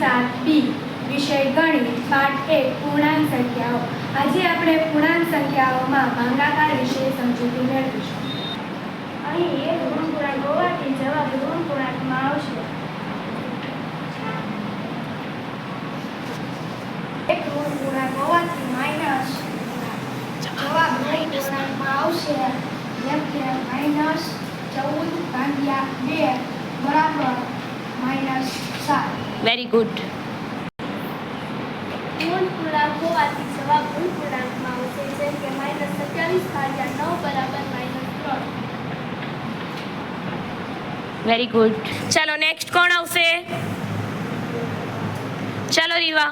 સાત બી વિષય ગણિત પાઠ એક પૂર્ણાંક સંખ્યાઓ. આજે આપણે પૂર્ણાંક સંખ્યાઓમાં ભાગાકાર વિશે સમજૂતી મેળવીશું. અહીં એક ઋણ પૂર્ણાંક હોવાથી જવાબ ઋણ પૂર્ણાંકમાં આવશે. એક ઋણ પૂર્ણાંક હોવાથી માઇનસ. જવાબ ઋણ પૂર્ણાંકમાં આવશે. જેમ કે માઇનસ ચૌદ ભાગ્યા બે બરાબર માઇનસ સાત. વેરી ગુડ પૂર્ણ પૂર્ણાંક હોવાથી જવાબ પૂર્ણ પૂર્ણાંકમાં આવશે જેમ કે માઇનસ સત્યાવીસ ભાગ્યા નવ બરાબર માઇનસ ત્રણ વેરી ગુડ ચાલો નેક્સ્ટ કોણ આવશે ચાલો રીવા